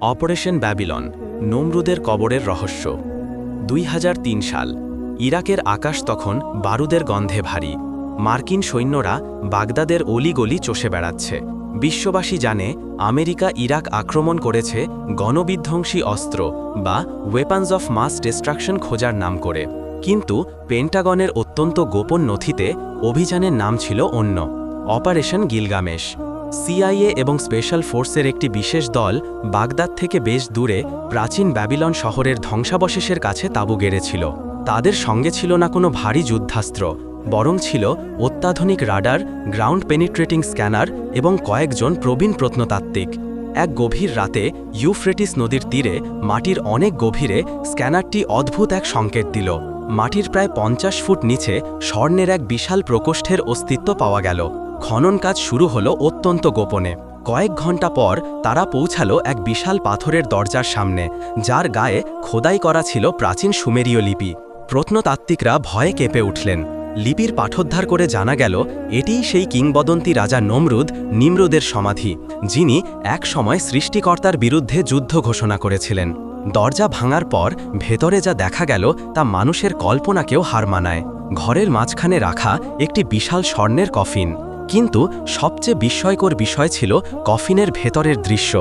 Operation Babylon, নমরুদের কবরের রহস্য। দুই হাজার তিন সাল, ইরাকের আকাশ তখন বারুদের গন্ধে ভারী। মার্কিন সৈন্যরা বাগদাদের অলিগলি চষে বেড়াচ্ছে। বিশ্ববাসী জানে আমেরিকা ইরাক আক্রমণ করেছে গণবিধ্বংসী অস্ত্র বা ওয়েপন্স অফ মাস ডিস্ট্রাকশন খোঁজার নাম করে। কিন্তু পেন্টাগনের অত্যন্ত গোপন নথিতে অভিযানের নাম ছিল অন্য। Operation Gilgamesh. সিআইএ এবং স্পেশাল ফোর্সের একটি বিশেষ দল বাগদাদ থেকে বেশ দূরে প্রাচীন ব্যাবিলন শহরের ধ্বংসাবশেষের কাছে তাঁবু গেড়েছিল। তাদের সঙ্গে ছিল না কোনো ভারী যুদ্ধাস্ত্র, বরং ছিল অত্যাধুনিক রাডার, গ্রাউন্ড পেনিট্রেটিং স্ক্যানার এবং কয়েকজন প্রবীণ প্রত্নতাত্ত্বিক। এক গভীর রাতে ইউফ্রেটিস নদীর তীরে মাটির অনেক গভীরে স্ক্যানারটি অদ্ভুত এক সংকেত দিল। মাটির প্রায় পঞ্চাশ ফুট নিচে স্বর্ণের এক বিশাল প্রকোষ্ঠের অস্তিত্ব পাওয়া গেল। খনন কাজ শুরু হলো অত্যন্ত গোপনে। কয়েক ঘণ্টা পর তারা পৌঁছালো এক বিশাল পাথরের দরজার সামনে, যার গায়ে খোদাই করা ছিল প্রাচীন সুমেরীয় লিপি। প্রত্নতাত্ত্বিকরা ভয়ে কেঁপে উঠলেন। লিপির পাঠোদ্ধার করে জানা গেল, এটিই সেই কিংবদন্তি রাজা নমরুদ নিমরুদের সমাধি, যিনি এক সময় সৃষ্টিকর্তার বিরুদ্ধে যুদ্ধ ঘোষণা করেছিলেন। দরজা ভাঙার পর ভেতরে যা দেখা গেল তা মানুষের কল্পনাকেও হার মানায়। ঘরের মাঝখানে রাখা একটি বিশাল স্বর্ণের কফিন। কিন্তু সবচেয়ে বিস্ময়কর বিষয় ছিল কফিনের ভেতরের দৃশ্য।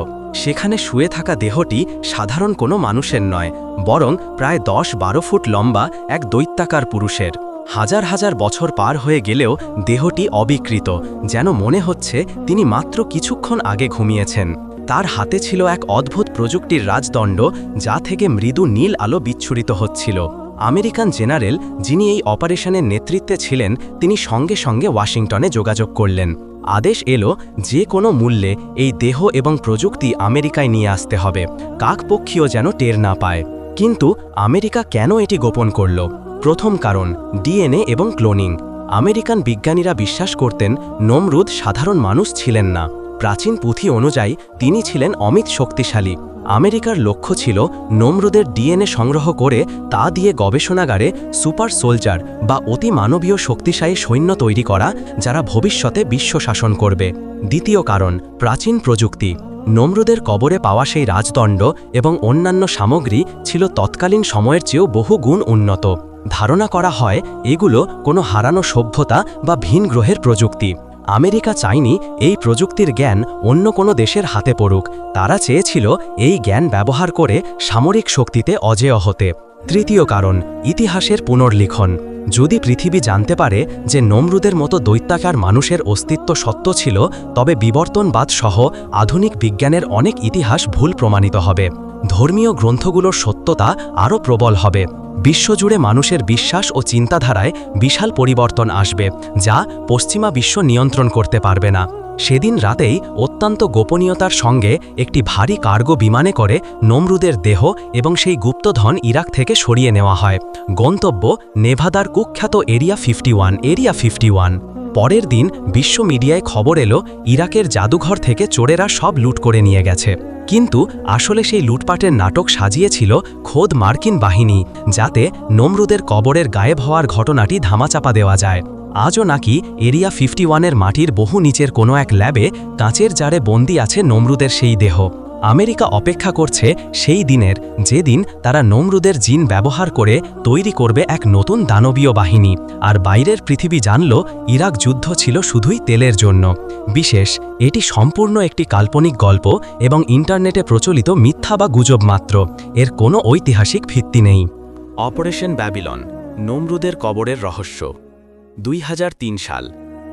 সেখানে শুয়ে থাকা দেহটি সাধারণ কোনো মানুষের নয়, বরং প্রায় দশ বারো ফুট লম্বা এক দৈত্যাকার পুরুষের। হাজার হাজার বছর পার হয়ে গেলেও দেহটি অবিকৃত, যেন মনে হচ্ছে তিনি মাত্র কিছুক্ষণ আগে ঘুমিয়েছেন। তার হাতে ছিল এক অদ্ভুত প্রযুক্তির রাজদণ্ড যা থেকে মৃদু নীল আলো বিচ্ছুরিত হচ্ছিল। আমেরিকান জেনারেল যিনি এই অপারেশনের নেতৃত্বে ছিলেন, তিনি সঙ্গে সঙ্গে ওয়াশিংটনে যোগাযোগ করলেন। আদেশ এলো যে কোনো মূল্যে এই দেহ এবং প্রযুক্তি আমেরিকায় নিয়ে আসতে হবে, কাকপক্ষীয় যেন টের না পায়। কিন্তু আমেরিকা কেন এটি গোপন করল? প্রথম কারণ, ডিএনএ এবং ক্লোনিং। আমেরিকান বিজ্ঞানীরা বিশ্বাস করতেন, নমরুদ সাধারণ মানুষ ছিলেন না। প্রাচীন পুঁথি অনুযায়ী তিনি ছিলেন অমিত শক্তিশালী। আমেরিকার লক্ষ্য ছিল নমরুদের ডিএনএ সংগ্রহ করে তা দিয়ে গবেষণাগারে সুপার সোলজার বা অতি মানবীয় শক্তিশালী সৈন্য তৈরি করা, যারা ভবিষ্যতে বিশ্ব শাসন করবে। দ্বিতীয় কারণ, প্রাচীন প্রযুক্তি। নমরুদের কবরে পাওয়া সেই রাজদণ্ড এবং অন্যান্য সামগ্রী ছিল তৎকালীন সময়ের চেয়েও বহু গুণ উন্নত। ধারণা করা হয়, এগুলো কোনো হারানো সভ্যতা বা ভিন গ্রহের প্রযুক্তি। আমেরিকা চায়নি এই প্রযুক্তির জ্ঞান অন্য কোনো দেশের হাতে পড়ুক। তারা চেয়েছিল এই জ্ঞান ব্যবহার করে সামরিক শক্তিতে অজেয় হতে। তৃতীয় কারণ, ইতিহাসের পুনর্লিখন। যদি পৃথিবী জানতে পারে যে নমরুদের মতো দৈত্যাকার মানুষের অস্তিত্ব সত্য ছিল, তবে বিবর্তনবাদ সহ আধুনিক বিজ্ঞানের অনেক ইতিহাস ভুল প্রমাণিত হবে। ধর্মীয় গ্রন্থগুলোর সত্যতা আরও প্রবল হবে। বিশ্বজুড়ে মানুষের বিশ্বাস ও চিন্তাধারায় বিশাল পরিবর্তন আসবে, যা পশ্চিমা বিশ্ব নিয়ন্ত্রণ করতে পারবে না। সেদিন রাতেই অত্যন্ত গোপনীয়তার সঙ্গে একটি ভারী কার্গো বিমানে করে নমরুদের দেহ এবং সেই গুপ্তধন ইরাক থেকে সরিয়ে নেওয়া হয়। গন্তব্য নেভাদার কুখ্যাত এরিয়া ফিফটি এরিয়া ফিফটি পরের দিন বিশ্ব মিডিয়ায় খবর এলো, ইরাকের জাদুঘর থেকে চোরেরা সব লুট করে নিয়ে গেছে। কিন্তু আসলে সেই লুটপাটের নাটক সাজিয়েছিল খোদ মার্কিন বাহিনী, যাতে নমরুদের কবরের গায়েব হওয়ার ঘটনাটি ধামাচাপা দেওয়া যায়। আজও নাকি এরিয়া ফিফটি ওয়ানের মাটির বহু নিচের কোনো এক ল্যাবে কাঁচের জারে বন্দি আছে নমরুদের সেই দেহ। আমেরিকা অপেক্ষা করছে সেই দিনের যেদিন তারা নমরুদের জিন ব্যবহার করে তৈরি করবে এক নতুন দানবীয় বাহিনী। আর বাইরের পৃথিবী জানল, ইরাক যুদ্ধ ছিল শুধুই তেলের জন্য। বিশেষ, এটি সম্পূর্ণ একটি কাল্পনিক গল্প এবং ইন্টারনেটে প্রচলিত মিথ্যা বা গুজব মাত্র। এর কোনো ঐতিহাসিক ভিত্তি নেই। অপারেশন ব্যাবিলন, নমরুদের কবরের রহস্য। দুই হাজার তিন সাল,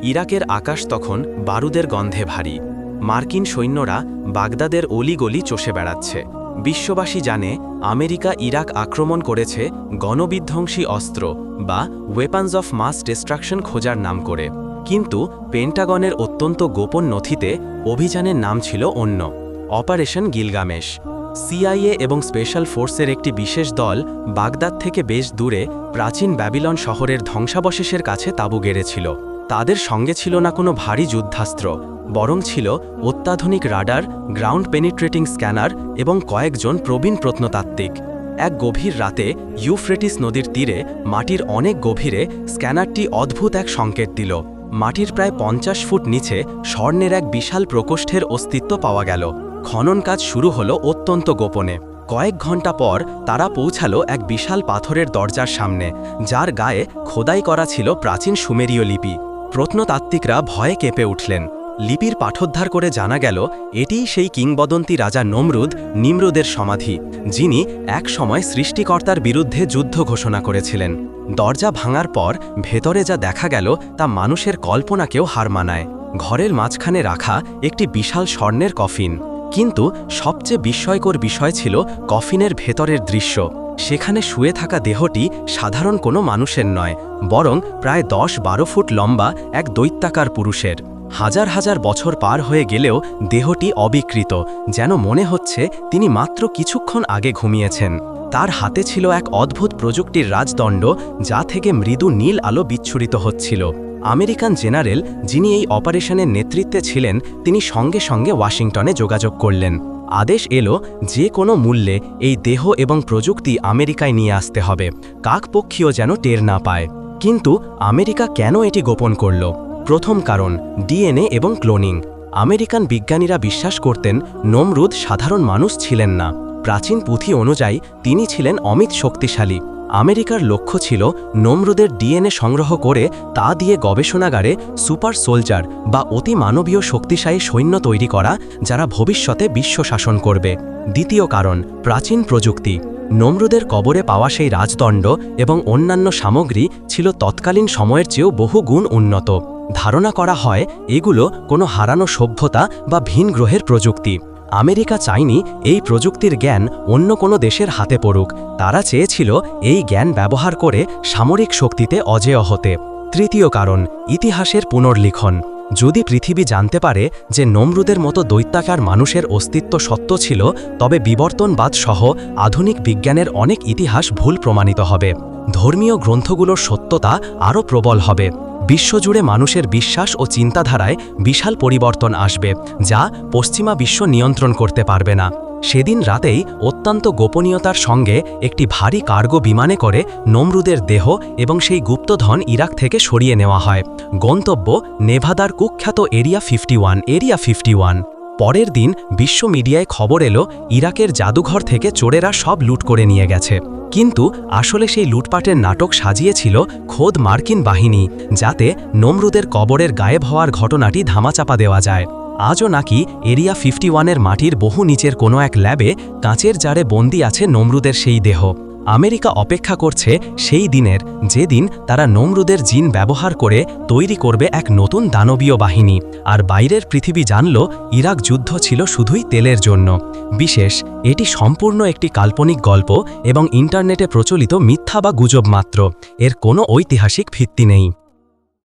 ইরাকের আকাশ তখন বারুদের গন্ধে ভারী। মার্কিন সৈন্যরা বাগদাদের অলিগলি চষে বেড়াচ্ছে। বিশ্ববাসী জানে, আমেরিকা ইরাক আক্রমণ করেছে গণবিধ্বংসী অস্ত্র বা ওয়েপন্স অফ মাস ডিস্ট্রাকশন খোঁজার নাম করে। কিন্তু পেন্টাগনের অত্যন্ত গোপন নথিতে অভিযানের নাম ছিল অন্য। Operation Gilgamesh. সিআইএ এবং স্পেশাল ফোর্সের একটি বিশেষ দল বাগদাদ থেকে বেশ দূরে প্রাচীন ব্যাবিলন শহরের ধ্বংসাবশেষের কাছে তাঁবু গেড়েছিল। তাদের সঙ্গে ছিল না কোনো ভারী যুদ্ধাস্ত্র, বরং ছিল অত্যাধুনিক রাডার, গ্রাউন্ড পেনিট্রেটিং স্ক্যানার এবং কয়েকজন প্রবীণ প্রত্নতাত্ত্বিক। এক গভীর রাতে ইউফ্রেটিস নদীর তীরে মাটির অনেক গভীরে স্ক্যানারটি অদ্ভুত এক সংকেত দিল। মাটির প্রায় পঞ্চাশ ফুট নিচে স্বর্ণের এক বিশাল প্রকোষ্ঠের অস্তিত্ব পাওয়া গেল। খনন কাজ শুরু হলো অত্যন্ত গোপনে। কয়েক ঘণ্টা পর তারা পৌঁছালো এক বিশাল পাথরের দরজার সামনে, যার গায়ে খোদাই করা ছিল প্রাচীন সুমেরীয় লিপি। প্রত্নতাত্ত্বিকরা ভয়ে কেঁপে উঠলেন। লিপির পাঠোদ্ধার করে জানা গেল, এটিই সেই কিংবদন্তি রাজা নমরুদ নিমরুদের সমাধি, যিনি এক সময় সৃষ্টিকর্তার বিরুদ্ধে যুদ্ধ ঘোষণা করেছিলেন। দরজা ভাঙার পর ভেতরে যা দেখা গেল, তা মানুষের কল্পনাকেও হার মানায়। ঘরের মাঝখানে রাখা একটি বিশাল স্বর্ণের কফিন। কিন্তু সবচেয়ে বিস্ময়কর বিষয় ছিল কফিনের ভেতরের দৃশ্য। সেখানে শুয়ে থাকা দেহটি সাধারণ কোনো মানুষের নয়, বরং প্রায় দশ বারো ফুট লম্বা এক দৈত্যাকার পুরুষের। হাজার হাজার বছর পার হয়ে গেলেও দেহটি অবিকৃত, যেন মনে হচ্ছে তিনি মাত্র কিছুক্ষণ আগে ঘুমিয়েছেন। তার হাতে ছিল এক অদ্ভুত প্রযুক্তির রাজদণ্ড, যা থেকে মৃদু নীল আলো বিচ্ছুরিত হচ্ছিল। আমেরিকান জেনারেল, যিনি এই অপারেশনের নেতৃত্বে ছিলেন, তিনি সঙ্গে সঙ্গে ওয়াশিংটনে যোগাযোগ করলেন। আদেশ এলো যে কোনো মূল্যে এই দেহ এবং প্রযুক্তি আমেরিকায় নিয়ে আসতে হবে। কাকপক্ষীয় যেন টের না পায়। কিন্তু আমেরিকা কেন এটি গোপন করল? প্রথম কারণ, ডিএনএ এবং ক্লোনিং। আমেরিকান বিজ্ঞানীরা বিশ্বাস করতেন নমরুদ সাধারণ মানুষ ছিলেন না। প্রাচীন পুঁথি অনুযায়ী তিনি ছিলেন অমিত শক্তিশালী। আমেরিকার লক্ষ্য ছিল নমরুদের ডিএনএ সংগ্রহ করে তা দিয়ে গবেষণাগারে সুপার সোলজার বা অতি মানবীয় শক্তিশালী সৈন্য তৈরি করা, যারা ভবিষ্যতে বিশ্ব শাসন করবে। দ্বিতীয় কারণ, প্রাচীন প্রযুক্তি। নমরুদের কবরে পাওয়া সেই রাজদণ্ড এবং অন্যান্য সামগ্রী ছিল তৎকালীন সময়ের চেয়েও বহু গুণ উন্নত। ধারণা করা হয়, এগুলো কোনো হারানো সভ্যতা বা ভিন গ্রহের প্রযুক্তি। আমেরিকা চায়নি এই প্রযুক্তির জ্ঞান অন্য কোনো দেশের হাতে পড়ুক। তারা চেয়েছিল এই জ্ঞান ব্যবহার করে সামরিক শক্তিতে অজেয় হতে। তৃতীয় কারণ, ইতিহাসের পুনর্লিখন। যদি পৃথিবী জানতে পারে যে নমরুদের মতো দৈত্যাকার মানুষের অস্তিত্ব সত্য ছিল, তবে বিবর্তনবাদ সহ আধুনিক বিজ্ঞানের অনেক ইতিহাস ভুল প্রমাণিত হবে। ধর্মীয় গ্রন্থগুলোর সত্যতা আরও প্রবল হবে। বিশ্বজুড়ে মানুষের বিশ্বাস ও চিন্তাধারায় বিশাল পরিবর্তন আসবে, যা পশ্চিমা বিশ্ব নিয়ন্ত্রণ করতে পারবে না। সেদিন রাতেই অত্যন্ত গোপনীয়তার সঙ্গে একটি ভারী কার্গো বিমানে করে নমরুদের দেহ এবং সেই গুপ্তধন ইরাক থেকে সরিয়ে নেওয়া হয়। গন্তব্য নেভাদার কুখ্যাত এরিয়া ফিফটি এরিয়া ফিফটি পরের দিন বিশ্ব মিডিয়ায় খবর এলো, ইরাকের জাদুঘর থেকে চোরেরা সব লুট করে নিয়ে গেছে। কিন্তু আসলে সেই লুটপাটের নাটক সাজিয়েছিল খোদ মার্কিন বাহিনী, যাতে নমরুদের কবরের গায়েব হওয়ার ঘটনাটি ধামাচাপা দেওয়া যায়। আজও নাকি এরিয়া ফিফটি ওয়ানের মাটির বহু নিচের কোনো এক ল্যাবে কাঁচের জারে বন্দি আছে নমরুদের সেই দেহ। আমেরিকা অপেক্ষা করছে সেই দিনের যেদিন তারা নমরুদের জিন ব্যবহার করে তৈরি করবে এক নতুন দানবীয় বাহিনী। আর বাইরের পৃথিবী জানল ইরাক যুদ্ধ ছিল শুধুই তেলের জন্য। বিশেষ, এটি সম্পূর্ণ একটি কাল্পনিক গল্প এবং ইন্টারনেটে প্রচলিত মিথ্যা বা গুজব মাত্র। এর কোনো ঐতিহাসিক ভিত্তি নেই।